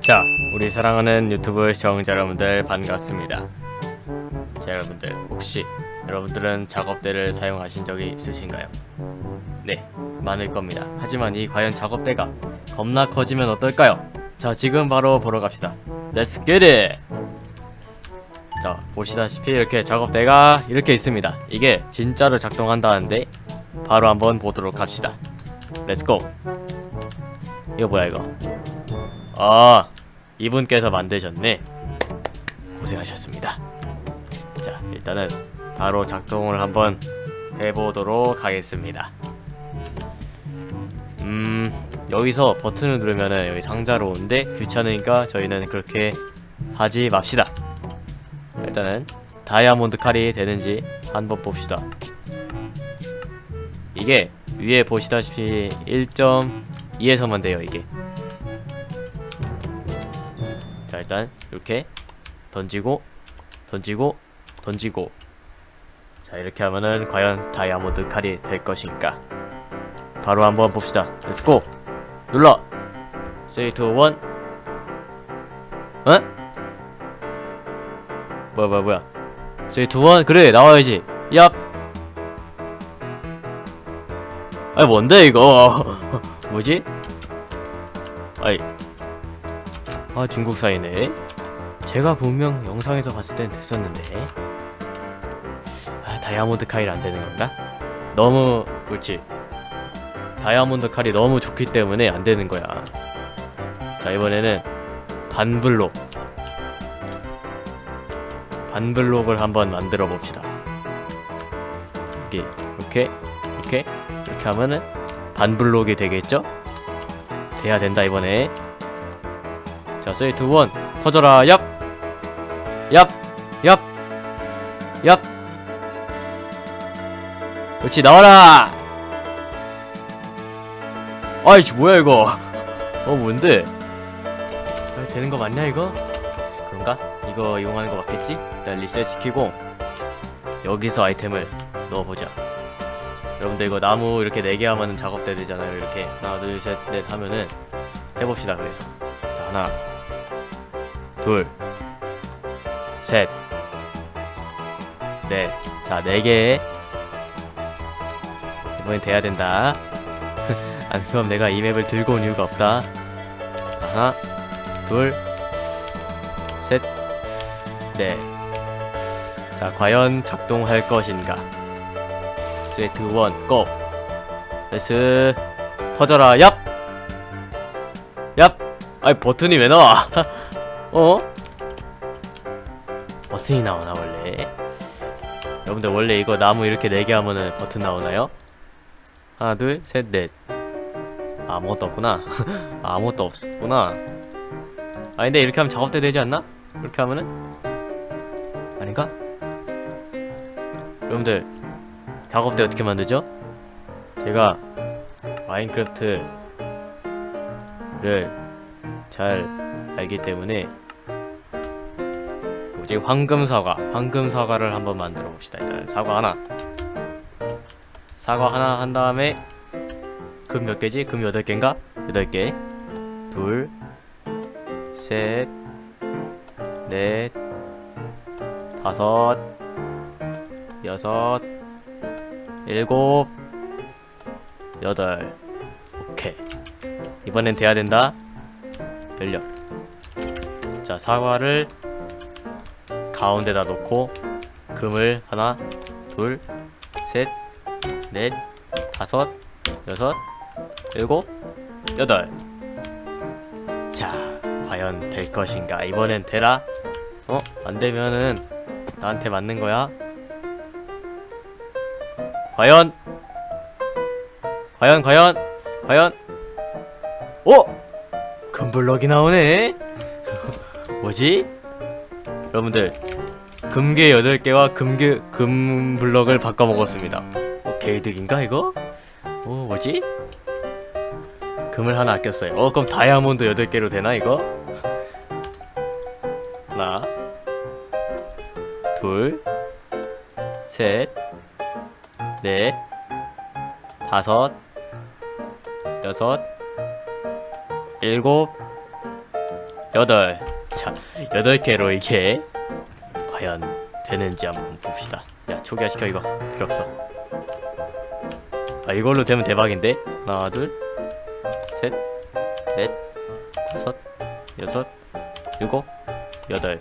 자, 우리 사랑하는 유튜브 시청자 여러분들 반갑습니다. 자, 여러분들 혹시 여러분들은 작업대를 사용하신 적이 있으신가요? 네, 많을 겁니다. 하지만 이 과연 작업대가 겁나 커지면 어떨까요? 자, 지금 바로 보러 갑시다. Let's get it! 자, 보시다시피 이렇게 작업대가 이렇게 있습니다. 이게 진짜로 작동한다는데 바로 한번 보도록 합시다. Go! 이거 뭐야 이거? 아, 이분께서 만드셨네. 고생하셨습니다. 자, 일단은 바로 작동을 한번 해보도록 하겠습니다. 음, 여기서 버튼을 누르면은 여기 상자로 오는데 귀찮으니까 저희는 그렇게 하지 맙시다. 일단은 다이아몬드 칼이 되는지 한번 봅시다. 이게 위에 보시다시피 1.2에서만 돼요, 이게. 일단 이렇게 던지고 던지고 던지고. 자 이렇게 하면은 과연 다이아몬드 칼이 될 것인가? 바로 한번 봅시다. 렛츠고 눌러. 3, 2, 1 어? 뭐야 뭐야 뭐야? 3, 2, 1 그래 나와야지. 얍. 아니 뭔데 이거? 뭐지? 아이 아 중국사이네. 제가 분명 영상에서 봤을 땐 됐었는데. 아 다이아몬드 칼이 안되는 건가? 너무 그렇지. 다이아몬드 칼이 너무 좋기 때문에 안되는 거야. 자 이번에는 반블록. 반블록을 한번 만들어 봅시다. 이렇게 이렇게 이렇게 이렇게 하면은 반블록이 되겠죠? 돼야 된다 이번에 자, 3, 2, 1 터져라 얍! 얍! 얍! 얍! 그렇지 나와라! 아이씨 뭐야 이거 어 뭔데? 아, 되는 거 맞냐 이거? 그런가? 이거 이용하는 거 맞겠지? 일단 리셋 시키고 여기서 아이템을 넣어보자 여러분들 이거 나무 이렇게 4개 하면 작업대 되잖아요 이렇게 하나 둘 셋 넷 하면은 해봅시다 그래서 자 하나 둘, 셋, 넷. 자, 네 개. 이번엔 돼야 된다. 안 그럼 내가 이 맵을 들고 온 이유가 없다. 하나, 둘, 셋, 넷. 자, 과연 작동할 것인가? 3, 2, 1, 고! 레스 터져라, 얍! 얍! 아이, 버튼이 왜 나와? 어? 버튼이 나오나 원래? 여러분들 원래 이거 나무 이렇게 4개 하면은 버튼 나오나요? 하나 둘셋넷 아무것도 없구나 아무것도 없었구나 아 근데 이렇게 하면 작업대 되지 않나? 이렇게 하면은? 아닌가? 여러분들 작업대 어떻게 만들죠? 제가 마인크래프트를 잘 알기 때문에 뭐지 황금 사과 황금 사과를 한번 만들어 봅시다. 일단 사과 하나. 사과 하나 한 다음에 금 몇 개지? 금 여덟 개인가? 여덟 개. 둘, 셋, 넷, 다섯, 여섯, 일곱, 여덟. 오케이. 이번엔 돼야 된다. 열려 자 사과를 가운데다 놓고 금을 하나 둘셋넷 다섯 여섯 일곱 여덟. 자 과연 될 것인가? 이번엔 되라. 어? 안되면은 나한테 맞는 거야? 과연? 과연 과연 과연? 오! 금블럭이 나오네 뭐지? 여러분들 금괴 8개와 금괴 금블럭을 바꿔 먹었습니다 어, 개이득인가 이거? 어 뭐지? 금을 하나 아꼈어요 어 그럼 다이아몬드 8개로 되나 이거? 하나 둘셋넷 다섯 여섯 일곱 여덟 자 여덟 개로 이게 과연 되는지 한번 봅시다. 야 초기화시켜 이거. 필요 없어. 아 이걸로 되면 대박인데? 하나 둘셋넷 다섯 여섯 일곱 여덟.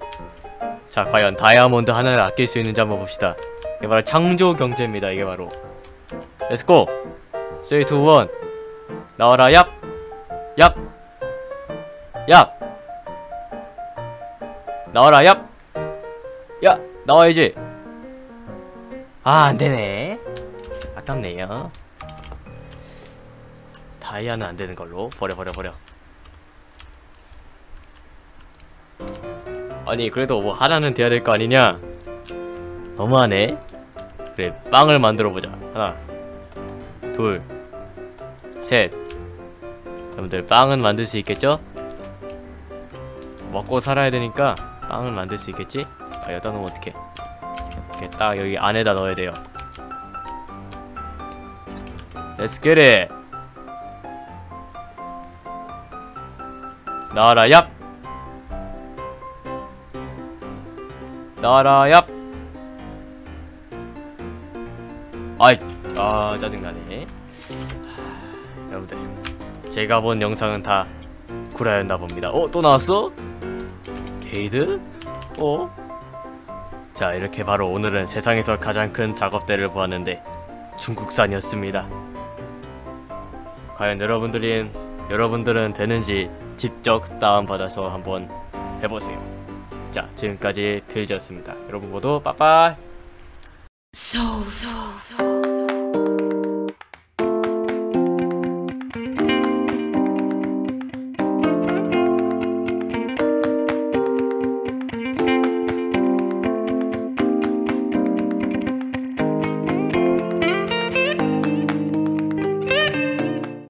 자 과연 다이아몬드 하나를 아낄 수 있는지 한번 봅시다. 이게 바로 창조 경제입니다 이게 바로. 렛츠고 3 2 1 나와라 얍! 얍! 얍! 나와라 얍! 야! 나와야지. 아 안되네. 아깝네요. 다이아는 안되는 걸로. 버려 버려 버려. 아니 그래도 뭐 하나는 돼야 될 거 아니냐? 너무하네. 그래 빵을 만들어 보자. 하나 둘셋. 여러분들 빵은 만들 수 있겠죠? 먹고 살아야 되니까 빵을 만들 수 있겠지? 아 여기다 놓으면 어떡해? 이렇게 딱 여기 안에다 넣어야 돼요. Let's get it. 나와라 얍. 나와라 얍. 아이 아 짜증나네. 하, 여러분들. 제가 본 영상은 다 구라였나 봅니다. 어? 또 나왔어? 게이드? 어? 자 이렇게 바로 오늘은 세상에서 가장 큰 작업대를 보았는데 중국산이었습니다 과연 여러분들인 여러분들은 되는지 직접 다운받아서 한번 해보세요 자 지금까지 필즈였습니다 여러분 모두 빠빠이 Soul.